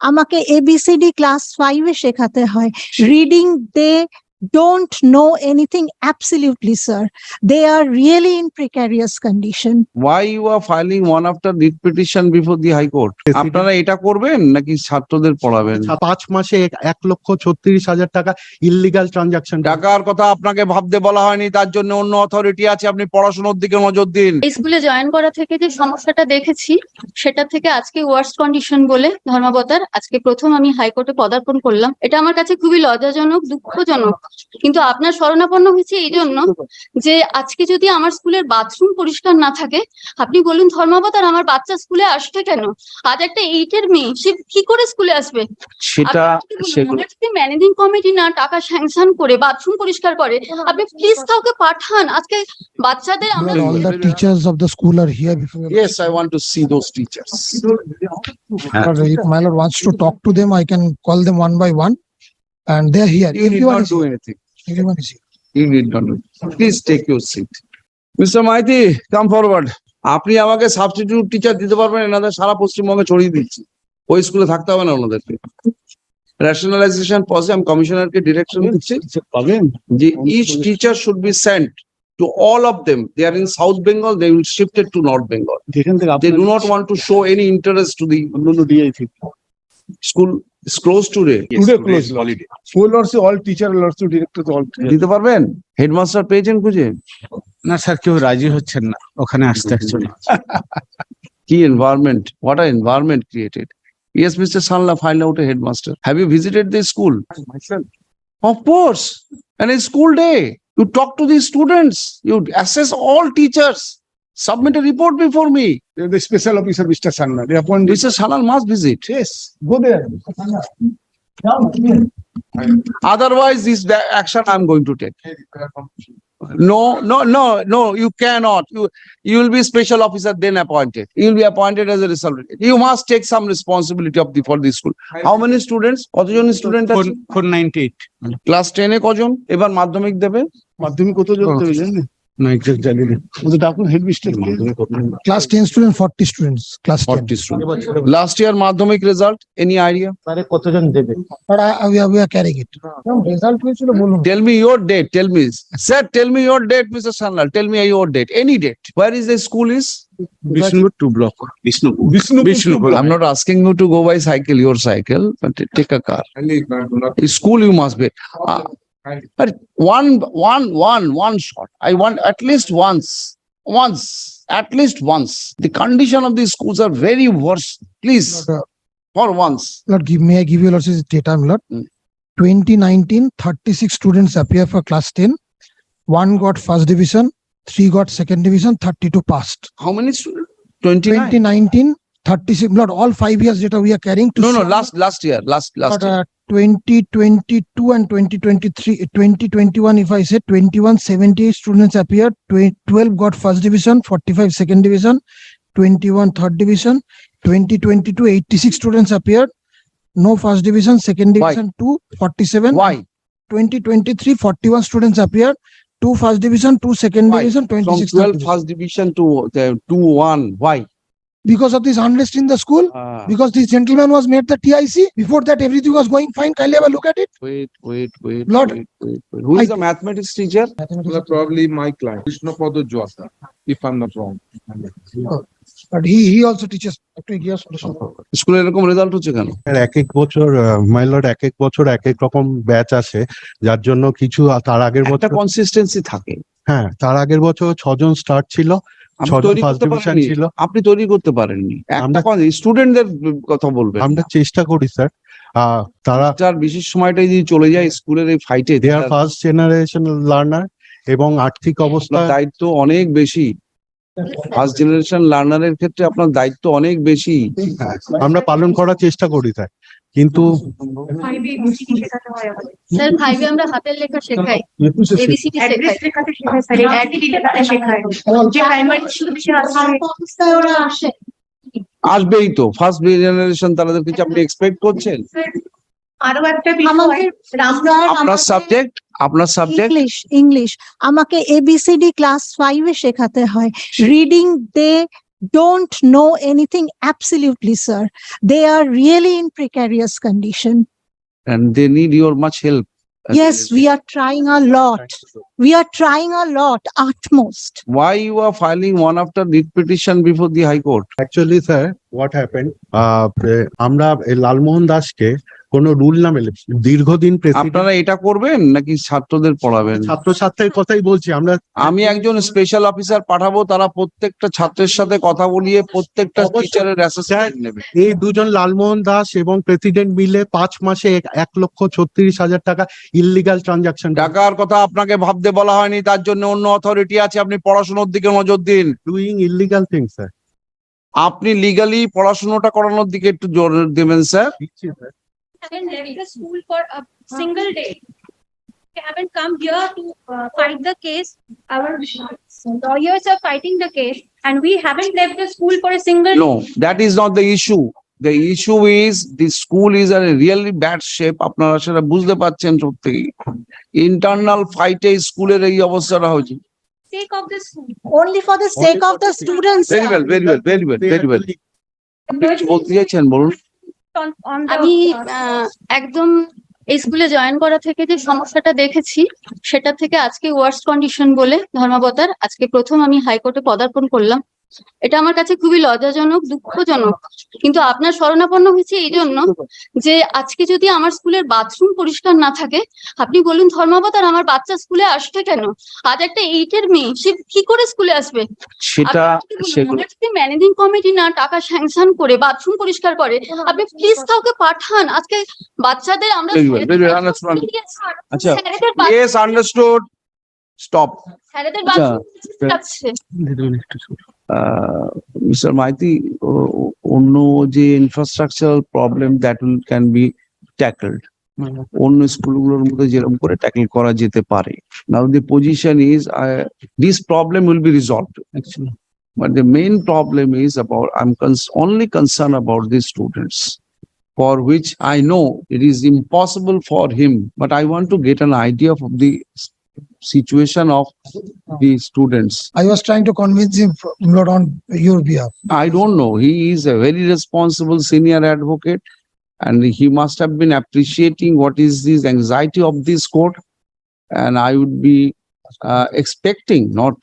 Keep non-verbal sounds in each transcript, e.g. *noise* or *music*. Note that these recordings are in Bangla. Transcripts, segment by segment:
আমাকে এবিসিডি ক্লাস ফাইভে শেখাতে হয়। Reading they don't know anything absolutely sir. They are really in precarious condition. Why you are filing one after writ petition before the high court? আপনারা এটা করবেন নাকি ছাত্রদের পড়াবেন? ছা- পাঁচ মাসে এক- লক্ষ ছত্রিশ হাজার টাকা ইললিগাল ট্রানজাকশন টাকার কথা আপনাকে ভাবতে বলা হয়নি তার জন্য অন্য অথরিটি আছে আপনি পড়াশোনার দিকে নজর দিন। স্কুলে জয়েন করা থেকে যে সমস্যাটা দেখেছি সেটা থেকে আজকে ওয়ার্স কন্ডিশন বলে ধর্মাবতার আজকে প্রথম আমি হাইকোর্টে পদার্পণ করলাম। এটা আমার কাছে খুবই লজ্জাজনক দুঃখজনক। কিন্তু আপনার শরণাপন্ন হয়েছে এই জন্য যে আজকে যদি আমার স্কুলের বাথরুম পরিষ্কার না থাকে আপনি বলুন ধর্মাবতার আমার বাচ্চা স্কুলে আসছে কেন? আজ একটা এইটের মেয়ে সে কি করে স্কুলে আসবে? সেটা সেগুলো ম্যানেজিং কমিটি না টাকা স্যাংশন করে বাথরুম পরিষ্কার করে আপনি প্লিজ কাউকে পাঠান। আজকে বাচ্চাদের আমরা all the teachers of the school are here before. yes i want to see those teachers. If my lord wants to talk to them, I can call them one by one. And they are here. you need not do here. anything Everyone is here. you need not do please take your seat mr Maiti come forward আপনি আমাকে সাবস্টিটিউট টিচার দিতে পারবেন এনাদের সারা পশ্চিমবঙ্গে ছড়িয়ে দিচ্ছি ওই স্কুলে থাকতে হবে না ওনাদেরকে রেশনালাইজেশন পসে আমি কমিশনারকে ডিরেকশন দিচ্ছি পাবেন যে each teacher should be sent to all of them. They are in South Bengal, they will shift it to North Bengal. যেখান থেকে They do not want to show any interest to the অন্যান্য DI school close to school teacher R director দিতে পারবেন? হেডমাস্টার পেয়েছেন খুঁজে? না স্যার কেউ রাজি হচ্ছেন না। ওখানে আসতে *laughs* কি environment what environment created yes mister Sanla find out a headmaster have you visited the school of school day you talk to the students you assess all teachers submit a report before me They're the special officer, Mr. Sanna. They appointed. mr sanal must visit Yes, go there. Otherwise, this the action I'm going to take. No, no, no, no, you cannot. You, you will be special officer then appointed. You will be appointed as a result. You must take some responsibility of the, for the school. How many students? কতজন স্টুডেন্ট আছে? ফোর নাইনটি এইট ক্লাস টেনে কজন? এবার মাধ্যমিক দেবে? মাধ্যমিক কত জন দেবে জানেন? না এক্সাক্ট জানি না ওদের ডাকুন head mister Class ten students, forty students, class ten. 40 students. Last year মাধ্যমিক result, any idea? তারে কতজন দেবে But I, we are, we are carrying it. Result হয়েছিল বলুন। Tell me your date, tell me. Sir, tell me your date, Mr. Sanlal. Tell me your date, any date. Where is the school is? Bishnupur two block Bishnupur Bishnu Bishnupur I'm not asking you to go by cycle, your cycle, but take a car. In school you must be. Uh, But one, one, one, one shot. I want at least once, once, at least once. The condition of these schools are very worse. Please, Lord, uh, for once. Lord, give, may I give you Lord this data, my Lord? Mm. 2019, 36 students appear for class ten. One got first division, three got second division, thirty-two passed. How many students? Twenty-nine? 2019, 36, not all five years data we are carrying to. No, no, last, last year, last, last But year. uh, twenty twenty-two and twenty twenty-three, twenty twenty-one, if I say twenty-one seventy-eight students appeared, twe- twelve got first division, forty-five second division, twenty-one third division, twenty twenty-two, eighty-six students appeared. No first division, second Why? division, two, forty-seven. Why? Twenty twenty-three, forty-one students appeared, two first division, two second Why? division, From twenty-six. third twelve division. first division to the two one, why? Because of this unrest in the school, Ah, because this gentleman was made the TIC, before that everything was going fine, kindly have a look at it. Wait, wait, wait, Lord, wait, wait, wait. Who is I- the mathematics teacher? Mathematics Well, probably my client, Vishnupada Jwata, if I'm not wrong. But he, he also teaches. Actually, he also teaches. স্কুলে এরকম রেজাল্ট হচ্ছে কেন? এক এক বছর মাইলট এক এক বছর এক এক রকম ব্যাচ আসে যার জন্য কিছু তার আগের বছর কনসিস্টেন্সি থাকে। হ্যাঁ তার আগের বছর ছজন স্টার্ট ছিল আপনি তৈরি করতে পারেননি। ছিল আপনি তৈরি করতে পারেননি। একটা স্টুডেন্টদের কথা বলবেন। আমরা চেষ্টা করি স্যার তারা যার বিশেষ সময়টা যদি চলে যায় স্কুলের এই ফাইটে they are first generation learner এবং আর্থিক অবস্থা দায়িত্ব অনেক বেশি। ফার্স্ট জেনারেশন লার্নারের ক্ষেত্রে আপনার দায়িত্ব অনেক বেশি। আমরা পালন করার চেষ্টা করি স্যার কিন্তু স্যার ফাইভে আমরা হাতের লেখা শেখাই। এবিসিডি শেখাই। আসবেই তো ফার্স্ট জেনারেশন তাদের কিছু আপনি এক্সপেক্ট করছেন? আরও একটা আমাদের আপনার সাবজেক্ট আপনার সাবজেক্ট ইংলিশ ইংলিশ আমাকে A B C D class ফাইভে শেখাতে হয়। Reading they don't know anything? Absolutely sir. They are really in precarious condition. And they need your much help. Yes we are trying a lot. We are trying a lot utmost. Why you are filing one after this petition before the high court? Actually sir what happen আমরা এই লালমোহন দাসকে কোনো রুল না মেলে দীর্ঘদিন আপনারা এটা করবেন নাকি ছাত্রদের পড়াবেন? ছাত্রছাত্রীর কথাই বলছি আমরা আমি একজন স্পেশাল অফিসার পাঠাবো তারা প্রত্যেকটা ছাত্রের সাথে কথা বলিয়ে প্রত্যেকটা। টিচারের অ্যাসেসমেন্ট নেবে। এই দুজন লালমোহন দাস এবং প্রেসিডেন্ট মিলে পাঁচ মাসে এক- লক্ষ ছত্রিশ হাজার টাকা ইলিগাল ট্রানজাকশন টাকার কথা আপনাকে ভাবতে বলা হয়নি তার জন্য অন্য অথরিটি আছে আপনি পড়াশোনার দিকে নজর দিন। ডুইং ইললিগাল থিংস স্যার আপনি লিগালি পড়াশোনাটা করানোর দিকে একটু জোর দিবেন স্যার? আপনারা সেটা বুঝতে পারছেন সত্যি ইন্টারনাল ফাইটে স্কুলের এই অবস্থাটা হয়েছে। Sake of the school. Only for the sake of the students. Very well, very well, very well, very well. Well কিছু বলতে চাইছেন বলুন On, on the. আমি uh, আহ, একদম এই স্কুলে জয়েন করা থেকে যে সমস্যাটা দেখেছি সেটা থেকে আজকে ওয়ার্স্ট কন্ডিশন বলে ধর্মাবতার আজকে প্রথম আমি হাইকোর্টে পদার্পণ করলাম এটা আমার কাছে খুবই লজ্জাজনক দুঃখজনক। কিন্তু আপনার শরণাপন্ন হয়েছে এই জন্য যে আজকে যদি আমার স্কুলের বাথরুম পরিষ্কার না থাকে আপনি বলুন ধর্মাবতার আমার বাচ্চা স্কুলে আসছে কেন? আজ একটা এইটের মেয়ে সে কি করে স্কুলে আসবে? সেটা সেগুলো ম্যানেজিং কমিটি না টাকা স্যাংশন করে বাথরুম পরিষ্কার করে আপনি প্লিজ কাউকে পাঠান। আজকে বাচ্চাদের আমরা. আচ্ছা স্টপ স্যারেদের bathroom যাচ্ছে মিস্টার মাইতি অন্য যে infrastructural problem that will can be tackled অন্য স্কুলগুলোর মধ্যে যেরকম করে ট্যাকল করা যেতে পারে now the position is this problem will be resolved actually But the main problem is about, I'm cons- only concerned about these students. For which I know it is impossible for him, but I want to get an idea of the s- situation of the students. I was trying to convince him, not on your behalf. I don't know. He is a very responsible senior advocate. And he must have been appreciating what is this anxiety of this court. And I would be uh, expecting, not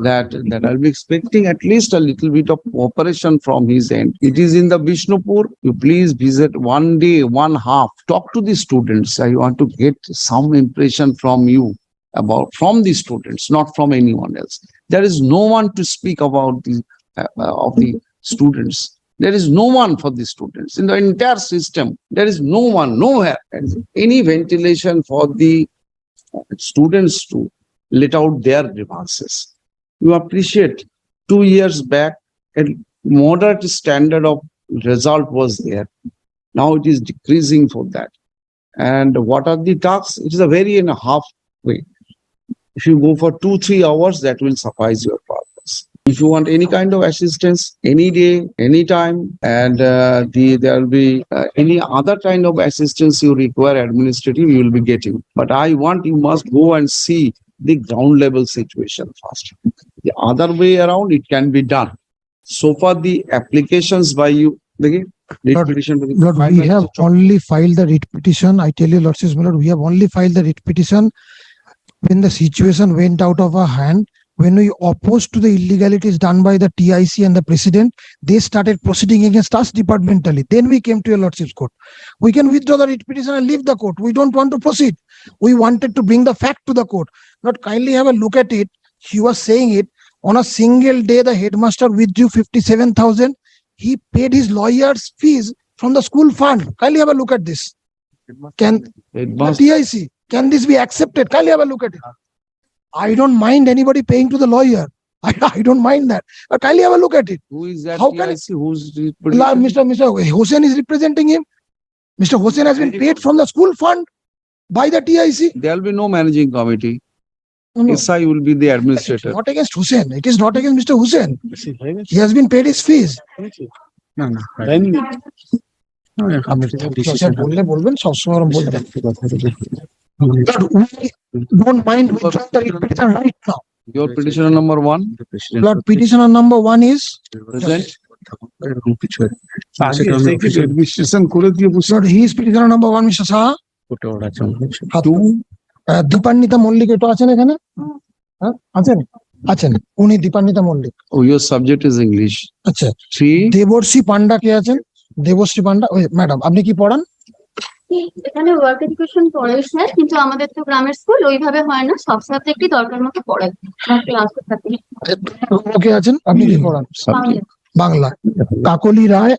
that, that I'll be expecting at least a little bit of cooperation from his end. It is in the Vishnupur. You please visit one day, one half. Talk to the students. I want to get some impression from you about, from the students, not from anyone else. There is no one to speak about the, uh, uh, of the students. There is no one for the students in the entire system. There is no one, nowhere, any ventilation for the students to let out their grievances. You appreciate two years back, a moderate standard of result was there. Now it is decreasing for that. And what are the tasks? It is a very and a half way. If you go for two, three hours, that will suffice your purpose. If you want any kind of assistance, any day, anytime, and uh, the there will be uh, any other kind of assistance you require administrative, you will be getting. But I want you must go and see the ground level situation first. The other way around, it can be done. So far, the applications by you, the Lord- petition. Lord, we have only filed the writ petition. I tell you, Lord, says, my Lord, we have only filed the writ petition when the situation went out of our hand. When we opposed to the illegalities done by the TIC and the president, they started proceeding against us departmentally. Then we came to your Lordship's court. We can withdraw the writ petition and leave the court. We don't want to proceed. We wanted to bring the fact to the court. Not kindly have a look at it. He was saying it on a single day, the headmaster withdrew fifty-seven thousand. He paid his lawyer's fees from the school fund. Kindly have a look at this. Can the TIC, can this be accepted? Kindly have a look at it. I don't mind anybody paying to the lawyer. *laughs* I, I don't mind that. But kindly have a look at it. who is that How can it- TIC? Who's? the La- petition? Mr. Mr. Hussain is representing him. Mr. Hussain has been paid from the school fund by the TIC. There will be no managing committee. No, no. SI will be the It's administrator. Not against Hussain. It is not against Mr. Hussain. He has been paid his fees. না না হয়নি। আমি Sir, বললে বলবেন সবসময় ওরম বলবেন। But we don't mind withdrawing the writ petition right now. Your petitioner number one, Lord petitioner number one is, present. এরকম কিছু রেজিস্ট্রেশন করে দিয়ে বসে Lord, he is petitioner number one, Mr. Saha. Photo আছে হাতু আহ, দীপান্বিতা মল্লিক একটু আছেন এখানে হ্যাঁ আছেন আছেন উনি Dipanwita Mallick Oh, your subject is English. আচ্ছা Three, দেবর্ষী পান্ডা কে আছেন দেবশ্রী পান্ডা ওই ম্যাডাম আপনি কি পড়ান এখানে ওয়ার্ক এডুকেশন পড়াই স্যার কিন্তু আমাদের তো গ্রামের স্কুল ওইভাবে হয় না। সব সাবজেক্টই দরকার মতো পড়ায় ক্লাসে থাকে। ওকে আছেন? আপনি কি পড়ান? বাংলা। কাকলি রায়